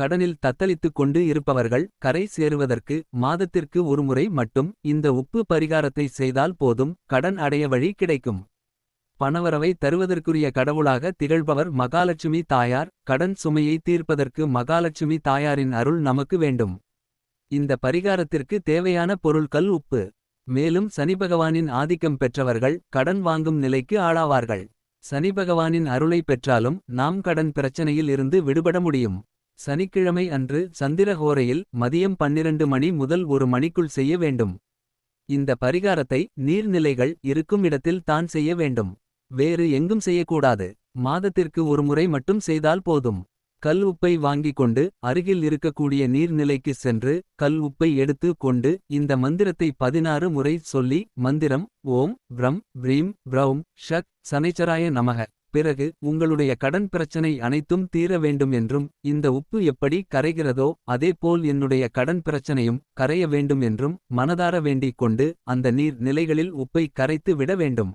கடனில் தத்தளித்துக் கொண்டு இருப்பவர்கள் கரை சேருவதற்கு மாதத்திற்கு ஒருமுறை மட்டும் இந்த உப்பு பரிகாரத்தை செய்தால் போதும் கடன் அடைய வழி கிடைக்கும். பணவரவை தருவதற்குரிய கடவுளாக திகழ்பவர் மகாலட்சுமி தாயார் கடன் சுமையை தீர்ப்பதற்கு மகாலட்சுமி தாயாரின் அருள் நமக்கு வேண்டும். இந்த பரிகாரத்திற்கு தேவையான பொருட்கள் உப்பு. மேலும் சனிபகவானின் ஆதிக்கம் பெற்றவர்கள் கடன் வாங்கும் நிலைக்கு ஆளாவார்கள். சனிபகவானின் அருளை பெற்றாலும் நாம் கடன் பிரச்சனையில் இருந்து விடுபட முடியும். சனிக்கிழமை அன்று சந்திரஹோரையில் மதியம் 12 மணி முதல் ஒரு மணிக்குள் செய்ய வேண்டும். இந்த பரிகாரத்தை நீர்நிலைகள் இருக்கும் இடத்தில் தான் செய்ய வேண்டும். வேறு எங்கும் செய்யக்கூடாது. மாதத்திற்கு ஒரு முறை மட்டும் செய்தால் போதும். கல் உப்பை வாங்கிக் கொண்டு அருகில் இருக்கக்கூடிய நீர்நிலைக்கு சென்று. கல் உப்பை எடுத்து கொண்டு இந்த மந்திரத்தை 16 முறை சொல்லி. மந்திரம் ஓம் ப்ரம் ப்ரீம் ப்ரௌம் ஷக் சனைச்சராய நமக. பிறகு உங்களுடைய கடன் பிரச்சனை அனைத்தும் தீர வேண்டும் என்றும். இந்த உப்பு எப்படி கரைகிறதோ அதேபோல் என்னுடைய கடன் பிரச்சனையும். கரைய வேண்டும் என்றும் மனதார வேண்டிக் கொண்டு அந்த நீர் நிலைகளில் உப்பை கரைத்து விட வேண்டும்.